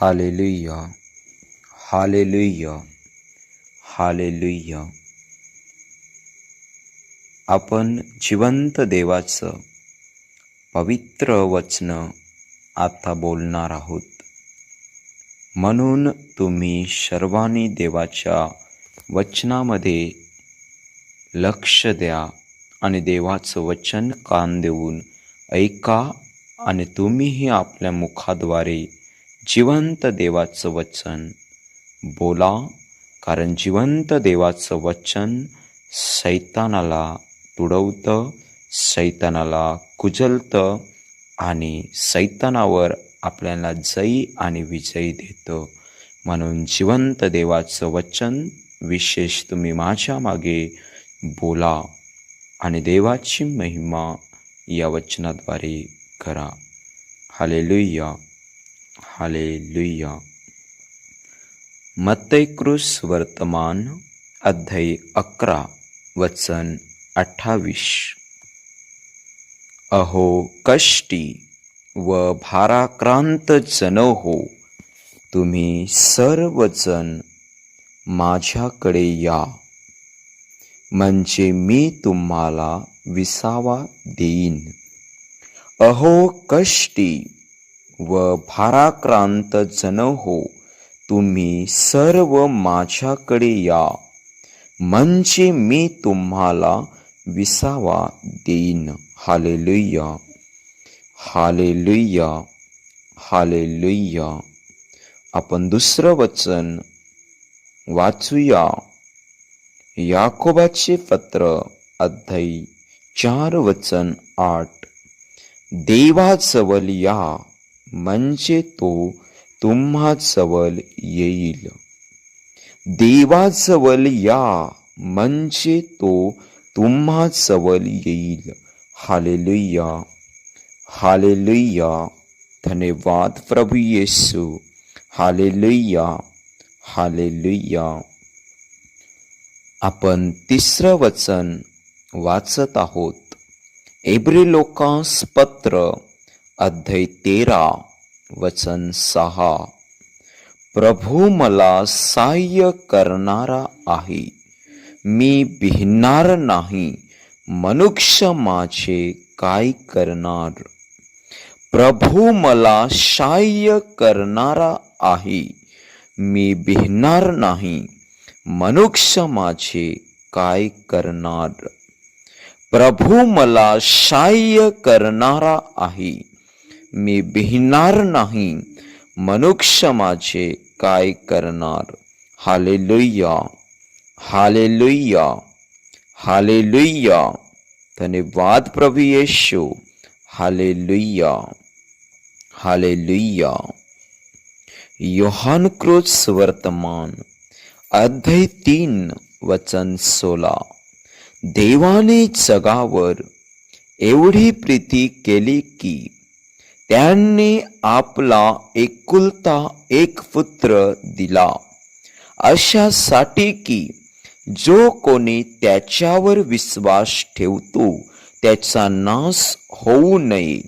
Hallelujah hallelujah हालेलुया आपण जिवंत देवाचं पवित्र वचन आता बोलणार आहोत. म्हणून तुम्ही सर्वांनी देवाच्या वचनामध्ये लक्ष द्या आणि देवाचं वचन कान देऊन ऐका आणि तुम्हीही आपल्या मुखाद्वारे जिवंत देवाचं वचन. बोला कारण जिवंत देवाचं वचन सैतानाला तुडवतं सैतानाला कुजलतं आणि सैतानावर आपल्याला जयी आणि विजयी देतं. म्हणून जिवंत देवाचं वचन विशेष तुम्ही माझ्या मागे बोला आणि देवाची महिमा या वचनाद्वारे करा. हालेलुया. हालेलुया मत्तैक्रुस वर्तमान अध्याय अकरा वचन अठ्ठावीस अहो कष्टी व भाराक्रांत जनो हो तुम्ही सर्वजण माझ्याकडे या म्हणजे मी तुम्हाला विसावा देईन अहो कष्टी व भाराक्रांत जन हो तुम्ही सर्व माझ्याकडे या. म्हणजे मी तुम्हाला विसावा देईन. हालेलुया. हालेलुया. हालेलुया. आपण दुसरं वचन वाचूया. याकोबाचे पत्र अध्यायी चार वचन आठ. देवाजवळ या. म्हणजे तो तुम्हा जवळ येईल. देवाजवळ या म्हणजे तो तुम्हा जवळ येईल. हालेलुया. हालेलुया. धन्यवाद प्रभू येसू. हालेलुया. हालेलुया. आपण तिसरं वचन वाचत आहोत. एब्री लोकांस पत्र अध्याय तेरा वचन सहा. प्रभू मला साह्य करणारा आहे. मी भिन्नार नाही. मनुष्य माझे काय करणार? प्रभू मला साह्य करणारा आहे. मी भिन्नार नाही. मनुष्य माझे काय करणार? प्रभू मला साह्य करणारा आहे. मी भिन्नार नाही मनुष्य माझे काय करणार? हालेलुया हाले लुय्या धन्यवाद प्रभू येशू. हाले लुय्या योहान क्रोज वर्तमान अध्याय तीन वचन सोला देवाने जगावर एवढी प्रीती केली की त्यांनी आपला एकुलता एक पुत्र दिला. अशासाठी की जो कोणी त्याच्यावर विश्वास ठेवतो त्याचा नाश होऊ नये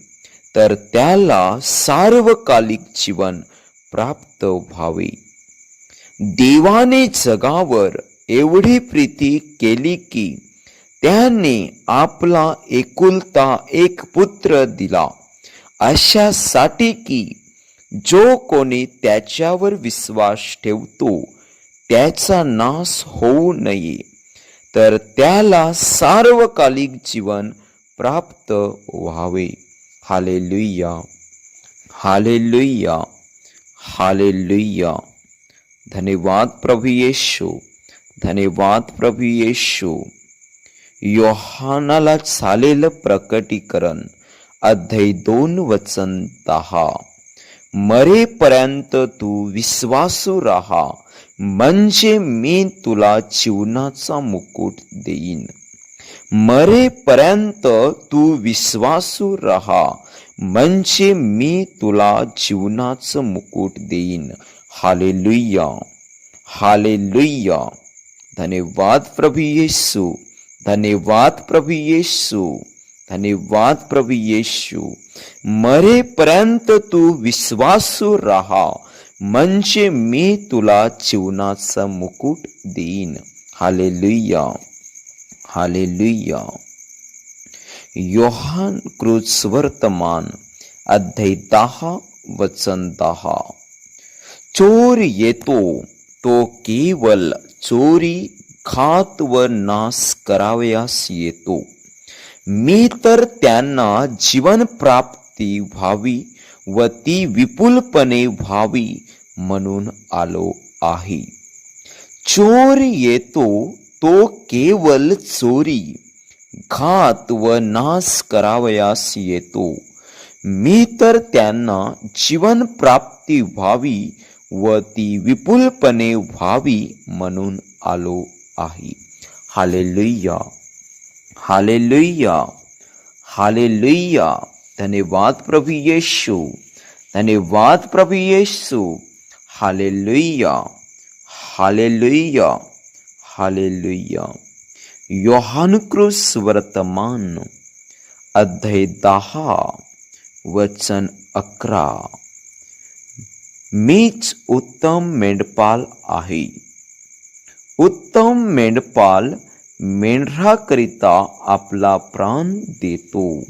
तर त्याला सार्वकालिक जीवन प्राप्त व्हावे. देवाने जगावर एवढी प्रीती केली की त्याने आपला एकुलता एक पुत्र दिला. अशासाठी की जो कोणी त्याच्यावर विश्वास ठेवतो त्याचा नाश होऊ नये तर त्याला सार्वकालिक जीवन प्राप्त व्हावे. हालेलुया. हालेलुया. हालेलुया. धन्यवाद प्रभू येशू. धन्यवाद प्रभू येशू. योहानाला झालेलं प्रकटीकरण अध्याय दोन वचन दहा मरेपर्यंत तू विश्वासू राहा. म्हणजे मी तुला जीवनाचा मुकुट देईन. मरेपर्यंत तू विश्वासू राहा. म्हणजे मी तुला जीवनाचं मुकुट देईन. हाले लुय्या हाले लुय्या धन्यवाद प्रभू येशू धन्यवाद प्रभू येशू धन्यवाद प्रभू येशू. मरेपर्यंत तू विश्वासू राहा. म्हणजे मी तुला जीवनाचा मुकुट देईन. हालेलुया. हालेलुया. योहान क्रुज वर्तमान अध्याय दहा वचन दहा. चोर येतो तो केवल चोरी घात व नाश करावयास येतो. मी तर त्यांना जीवन प्राप्ती व्हावी व ती विपुलपणे व्हावी म्हणून आलो आहे. चोर येतो तो केवल चोरी घात व नाश करावयास येतो. मी तर त्यांना जीवन प्राप्ती व्हावी व ती विपुलपणे व्हावी म्हणून आलो आहे. हालेलुया. हालेलुया हालेलुया धन्यवाद प्रभु येशू धन्यवाद प्रभु येशू हालेलुया हालेलुया हालेलुया योहानुक्रुस वर्तमान अध्याय दहा वचन अकरा मीच उत्तम मेंढपाल आहे उत्तम मेंढपाल मेंढराकरिता आपला प्राण देतो.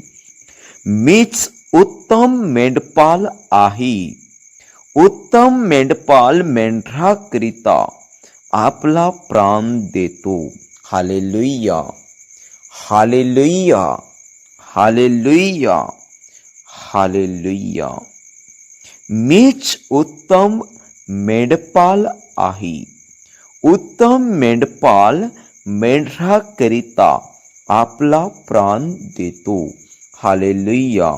मीच उत्तम मेंढपाल आहे. उत्तम मेंढपाल मेंढराकरिता आपला प्राण देतो. हालेलुया. हालेलुया. हालेलुया. हालेलुया. मीच उत्तम मेंढपाल आहे. उत्तम मेंढपाल मेंढराकरिता आपला प्राण देतो. हालेलुया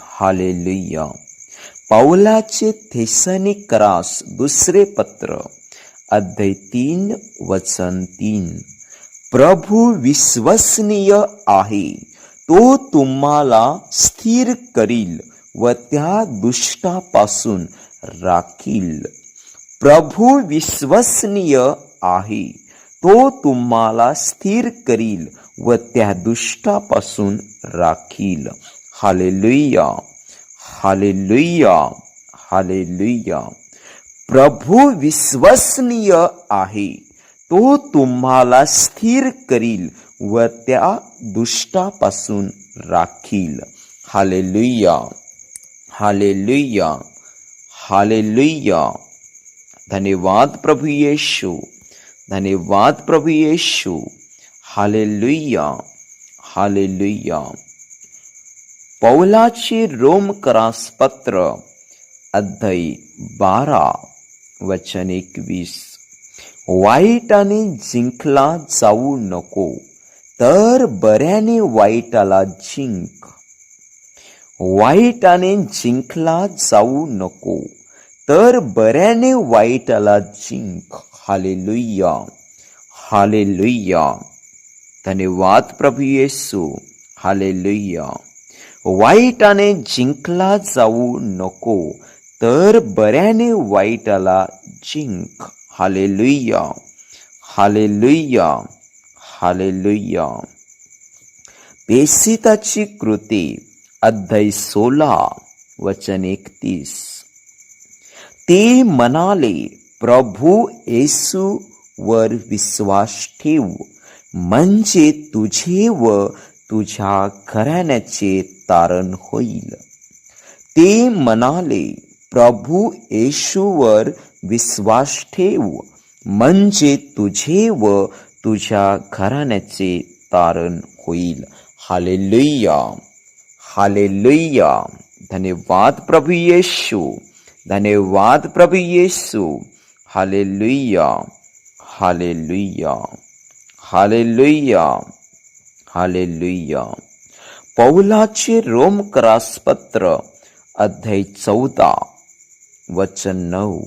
हालेलुया. थेसनी करास दुसरे पत्र अध्याय तीन वचन तीन. प्रभू विश्वसनीय आहे तो तुम्हाला स्थिर करील व त्या दुष्टापासून राखील. प्रभू विश्वसनीय आहे तो तुम्हाला स्थिर करील व त्या दुष्टापासून राखील. Hallelujah hallelujah hallelujah. प्रभू विश्वसनीय आहे. तो तुम्हाला स्थिर करील व त्या दुष्टापासून राखील. Hallelujah hallelujah hallelujah. धन्यवाद प्रभू येशू. धन्यवाद प्रभु येशू। हालेलुया हालेलुया। पौलाचे रोमकरास पत्र अध्याय बारा वचन एकवीस। वाईटाने जिंकला जाऊ नको तर बऱ्याने वाईटाला जिंक। वाईटाने जिंकला जाऊ नको तर बऱ्याने वाईटाला जिंक। हालेलुया हालेलुया धन्यवाद प्रभू येसू. हालेलुया वाईटाने जिंकला जाऊ नको तर बऱ्याने वाईटाला जिंक. हालेलुया हालेलुया हालेलुया पेसिताची कृती अध्याय सोळा वचन एकतीस. ते म्हणाले प्रभू येसूवर विश्वास ठेव. म्हणजे तुझे व तुझ्या घराण्याचे तारण होईल. ते म्हणाले प्रभू येशूवर विश्वास ठेव. म्हणजे तुझे व तुझ्या घराण्याचे तारण होईल. हालेलुया. हालेलुया. धन्यवाद प्रभू येशू धन्यवाद प्रभू येशू हालेलुया हालेलुया हालेलुया हालेलुया पौलाचे रोम पत्र अध्याय चौदा वचन नऊ.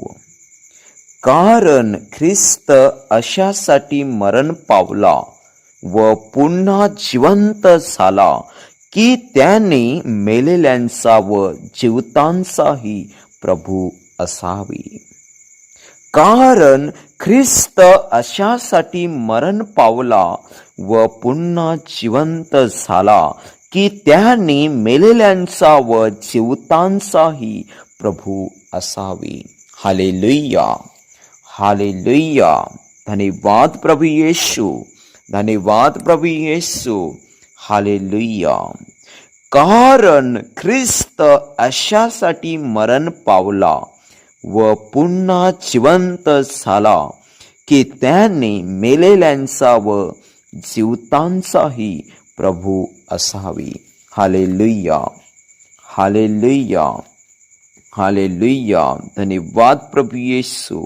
कारण ख्रिस्त अशासाठी मरण पावला व पुन्हा जिवंत झाला की त्याने मेलेल्यांचा व जीवतांचाही प्रभू असावी. कारण ख्रिस्त अशासाठी मरण पावला व पुन्हा जिवंत झाला की त्याने मेलेल्यांचा व जीवतांचाही प्रभू असावे. हाले लुय्या धन्यवाद प्रभू येशू. धन्यवाद प्रभू येशू. हालेलुया. कारण ख्रिस्त अशासाठी मरण पावला व पुन्हा जिवंत झाला की त्याने मेलेल्यांचा व जीवतांचाही प्रभू असावी. हालेलुया हाले लुय्या धन्यवाद प्रभू येशू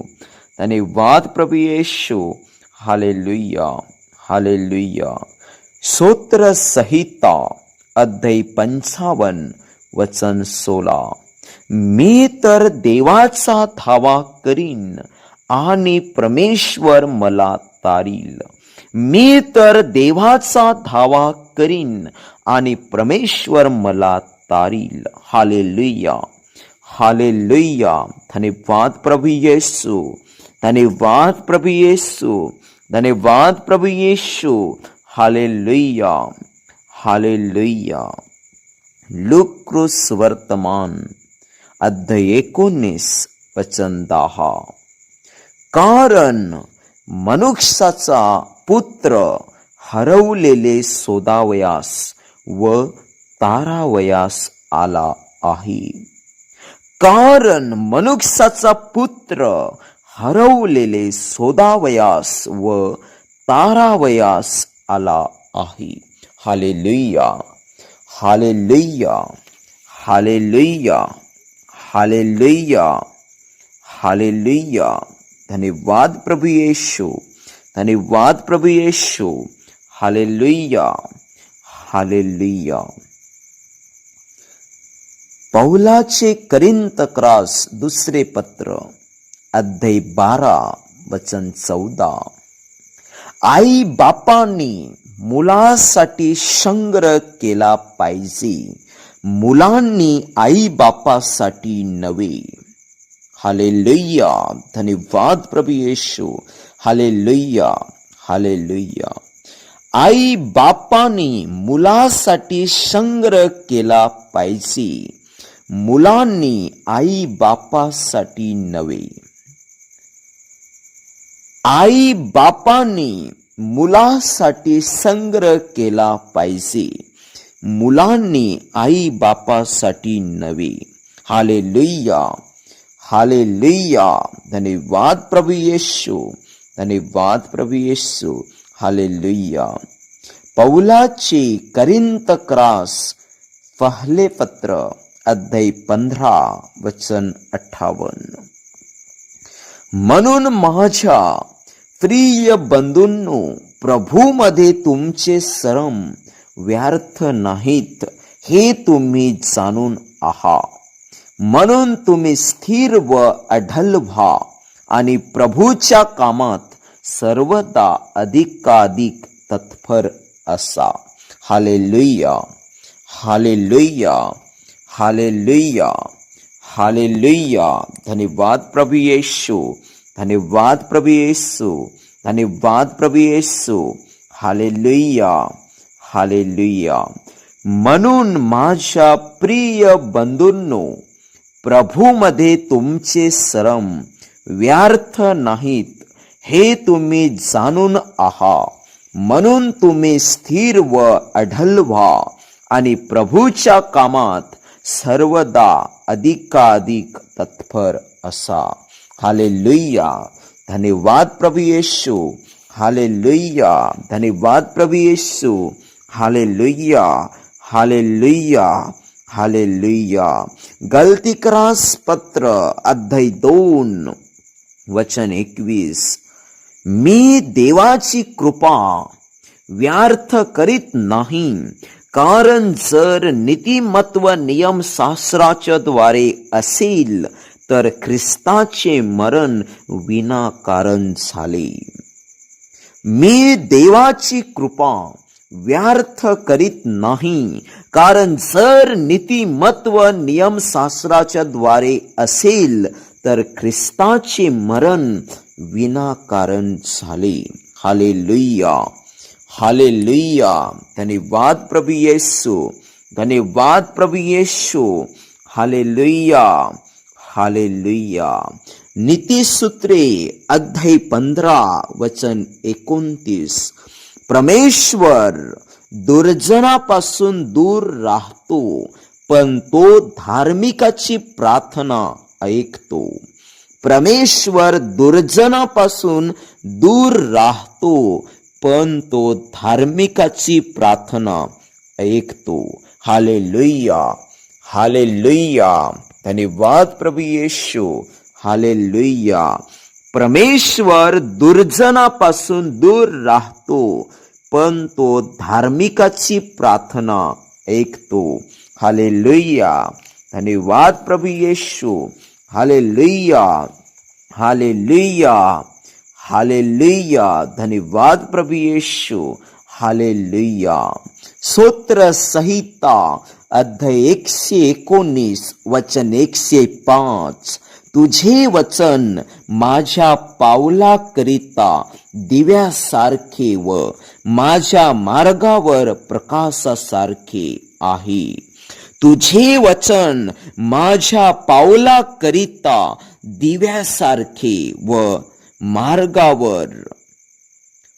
धन्यवाद प्रभू येशू हालेलुइया हालेलुइया सूत्र संहिता अध्याय पंचावन्न वचन सोळा मी तर देवाचा धावा करीन आणि परमेश्वर मला तारील. मी तर देवाचा धावा करीन आणि परमेश्वर मला तारील. हाले लुया हाले लुया धन्यवाद प्रभु येशू धन्यवाद प्रभु येशू धन्यवाद प्रभु येशू हाले लुया लुक्रुस वर्तमान. अध्याय एकोणीस वचन दहा. कारण मनुष्याचा पुत्र हरवलेले सोदावयास व तारावयास आला आहे. कारण मनुष्याचा पुत्र हरवलेले सोदावयास व तारावयास आला आहे. हालेलुया. हालेलुया हालेलुया हालेलुया हालेलुया धन्यवाद प्रभु येशू धन्यवाद प्रभु येशू हालेलुया हालेलुया पौलाचे करिंत क्रास दुसरे पत्र अध्याय बारा वचन चौदा आई बापांनी मुलासाठी संग्रह केला पाहिजे मुलांनी आई बापासाठी नवे लय्या धन्यवाद प्रभू येशू. हालेलुया. लय्या आई बापांनी मुलासाठी संग्रह केला पाहिजे. मुलांनी आई बापासाठी नवे आई बापांनी मुलासाठी संग्रह केला पाहिजे. मुलांनी आई बापासाठी नवे हाले लुय्या धन्यवाद प्रभू येशू. धन्यवाद प्रभू येशू. हालेलुया. पौलाचे करिंत क्रास पहले पत्र अध्याय पंधरा वचन अठ्ठावन्न म्हणून माझ्या प्रिय बंधूंनो प्रभूमध्ये तुमचे सरम व्यर्थ नाहीत हे तुम्ही जाणून आहात म्हणून तुम्ही स्थिर व अढल व्हा आणि प्रभूच्या कामात सर्वदा अधिकाधिक तत्पर असा. हालेलुया. हालेलुया. हालेलुया. हालेलुया. धन्यवाद प्रभू येशू. धन्यवाद प्रभू येशू. धन्यवाद प्रभू येशू. हालेलुया. हालेलुया म्हणून माझ्या प्रिय बंधूंनो प्रभूमध्ये तुमचे सरम व्यर्थ नाहीत हे तुम्ही जाणून आहात म्हणून तुम्ही स्थिर व अढल व्हा आणि प्रभूच्या कामात सर्वदा अधिकाधिक तत्पर असा हाले लुय्या धन्यवाद प्रभू येशू हालेलुया धन्यवाद प्रभू येशू हालेलुया हालेलुया हालेलुया गलती क्रास पत्र अध्याय दोन वचन एकवीस मी देवाची कृपा व्यर्थ करीत नाही कारण जर नीतिमत्व नियम शास्त्राच्या द्वारे असेल तर ख्रिस्ताचे मरण विनाकारण झाले मी देवाची कृपा व्यर्थ करीत नाही. कारण जर नीतिमत्व नियमशास्त्राच्या द्वारे असेल तर ख्रिस्ताचे मरण विनाकारण झाले. हालेलुया. हालेलुया. धन्यवाद प्रभू येशू धन्यवाद प्रभू येशू हालेलुया. हालेलुया. नीतीसूत्रे अध्याय पंधरा वचन एकोणतीस. परमेश्वर दुर्जनापासून दूर राहतो पण तो धार्मिकाची प्रार्थना ऐकतो. परमेश्वर दुर्जनापासून दूर राहतो पण तो धार्मिकाची प्रार्थना ऐकतो. हाले लुय्या हाले लुय्या धन्यवाद प्रभू येशू. हाले लुय्या परमेश्वर दुर्जनापासून दूर राहतो पण तो धार्मिकाची प्रार्थना ऐकतो. हाले लुय्या धन्यवाद प्रभू येशू. हाले लुय्या हाले लुय्या हाले धन्यवाद प्रभू येशू. हाले सूत्र संहिता अध्याय एकशे एकोणीस वचन एकशे पाच. तुझे वचन माझ्या पावलाकरिता दिव्यासारखे व माझ्या मार्गावर प्रकाशासारखे आहे. तुझे वचन माझ्या पावलाकरिता दिव्यासारखे व मार्गावर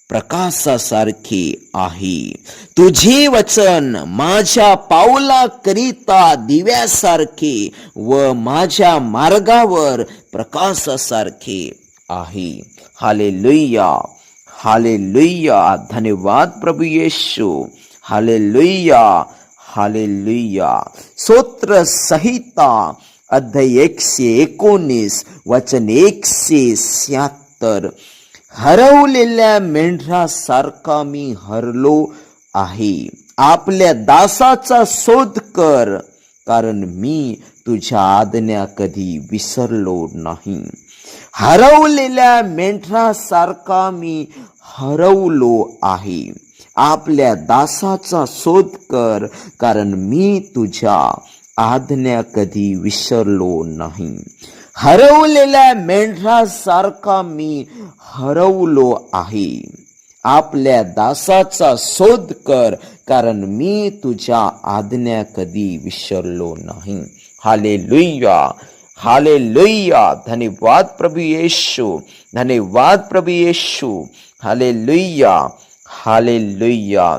प्रकाशासारखे आहे. तुझे वचन माझ्या पावलाकरिता दिव्यासारखे व माझ्या मार्गावर प्रकाशासारखे आहे. हाले लुय्या हाले लुय्या धन्यवाद प्रभू येशू. हाले लुय्या हाले लुय्या सोत्र संहिता अध्याय एकशे एकोणीस वचन एकशे शहात्तर. हरवलेल्या मेंढरासारखा मी हरलो आहे. आपल्या दासाचा शोध कर कारण मी तुझ्या आज्ञा कधी विसरलो नाही. हरवलेल्या मेंढरासारखा मी हरवलो आहे. आपल्या दासाचा शोध कर कारण मी तुझ्या आज्ञा कधी विसरलो नाही. हरवलेल्या मेंढरासारखा मी हरवलो आहे. आपल्या दासाचा शोध कर कारण मी तुझ्या आज्ञा कधी विसरलो नाही. हाले लुय्या हाले लुय्या धन्यवाद प्रभू येशू धन्यवाद प्रभू येशू. हाले लुय्या हाले लुय्या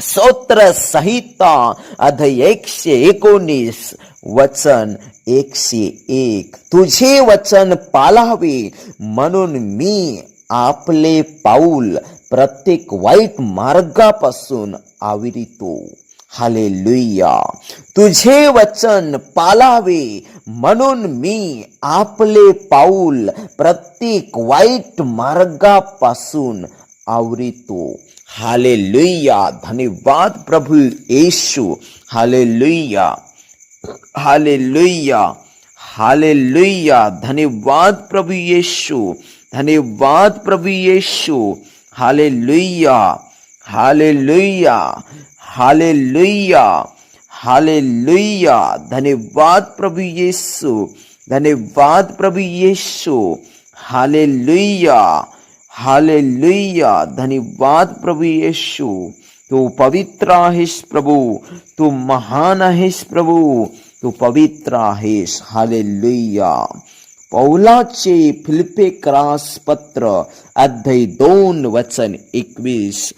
स्तोत्र संहिता अध्याय एकशे एकोणीस वचन एकशे एक. तुझे वचन पालावे म्हणून मी आपले पाऊल प्रत्येक वाईट मार्गापासून आविरितो. हाले तुझे वचन पालावे म्हणून मी आपले पाऊल प्रत्येक वाईट मार्गापासून आवरितो. हाले लुया धन्यवाद प्रभु येशू हाले लुया हाले लुया हाले लुया धन्यवाद प्रभु येशू धन्यवाद प्रभु येशू हाले लुया हाले लुया हाले लुया हाले लुया धन्यवाद प्रभु येशू धन्यवाद प्रभु येशू हाले लुया हाले धन्यवाद प्रभू येशू. तू पवित्र आहेस प्रभू. तू महान आहेस प्रभू. तू पवित्र आहेस. हाले पौलाचे फिलिपे क्रास पत्र अध्याय दोन वचन एकवीस.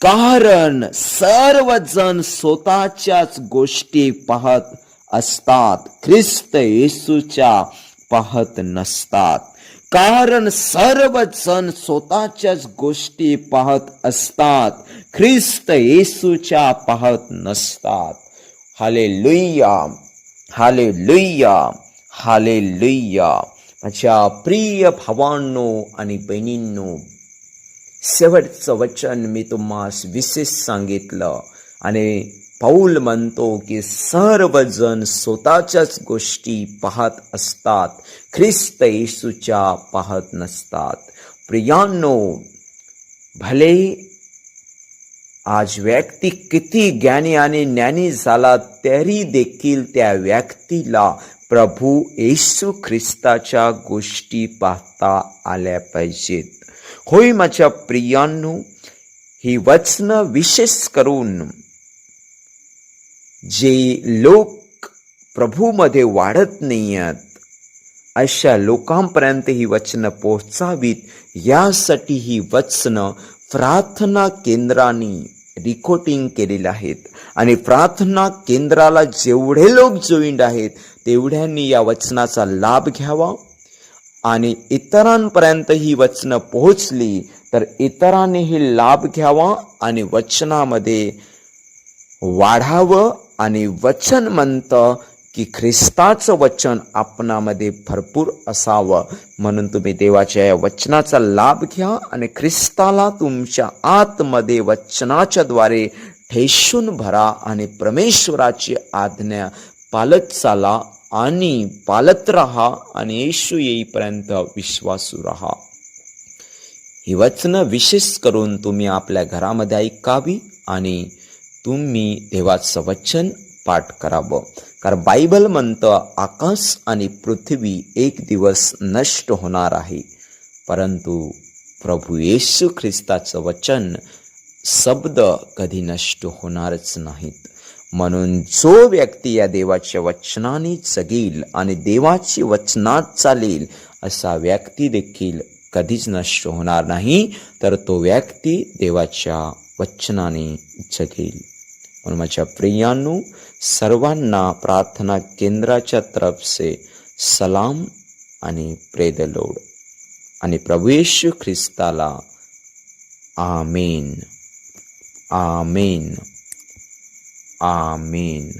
कारण सर्वजण स्वतःच्याच गोष्टी पाहत असतात. ख्रिस्त येसूच्या पाहत नसतात. कारण सर्वजण स्वतःच्याच गोष्टी पाहत असतात. ख्रिस्त येसूच्या पाहत नसतात. हाले लुय्या हाले लुय्या हाले लुय्या माझ्या प्रिय भावांनो आणि बहिणींनो शेवटचं वचन मी तुम्हाला विशेष सांगितलं आणि पौल म्हणतो की सर्वजण स्वतःच्याच गोष्टी पाहत असतात. ख्रिस्त येसूच्या पाहत नसतात. प्रियांनो भले आज व्यक्ती किती ज्ञानी आणि ज्ञानी झाला तरी देखील त्या व्यक्तीला प्रभू येशू ख्रिस्ताच्या गोष्टी पाहता आल्या पाहिजेत. होय माझ्या प्रियांनो ही वचन विशेष करून जे लोक प्रभूमध्ये वाढत नाही आहेत अशा लोकांपर्यंत ही वचनं पोहोचावीत यासाठी ही वचनं प्रार्थना केंद्राने रिकॉर्डिंग केलेले आहेत. आणि प्रार्थना केंद्राला जेवढे लोक जॉईंड आहेत तेवढ्यांनी या वचनाचा लाभ घ्यावा. आणि इतरांपर्यंत ही वचनं पोहोचली तर इतरांनीही लाभ घ्यावा आणि वचनामध्ये वाढावं. आणि वचन म्हणतं की ख्रिस्ताचं वचन आपणामध्ये भरपूर असावं. म्हणून तुम्ही देवाच्या या वचनाचा लाभ घ्या आणि ख्रिस्ताला तुमच्या आतमध्ये वचनाच्या द्वारे ठेसून भरा आणि परमेश्वराची आज्ञा पालत चाला आणि पालत राहा आणि येशू येईपर्यंत विश्वासू राहा. ही वचनं विशेष करून तुम्ही आपल्या घरामध्ये ऐकावी आणि तुम्ही देवाचं वचन पाठ करावं. कारण बायबल म्हणतं आकाश आणि पृथ्वी एक दिवस नष्ट होणार आहे. परंतु प्रभू येशू ख्रिस्ताचं वचन शब्द कधी नष्ट होणारच नाहीत. म्हणून जो व्यक्ती या देवाच्या वचनाने जगेल आणि देवाची वचनात चालेल असा व्यक्ती देखील कधीच नष्ट होणार नाही तर तो व्यक्ती देवाच्या वचनाने जगेल. म्हणून माझ्या प्रियांनो सर्वांना प्रार्थना केंद्राच्या तरफ से सलाम आणि प्रेद लोड आणि प्रभू येशू ख्रिस्ताला आमेन आमेन आमेन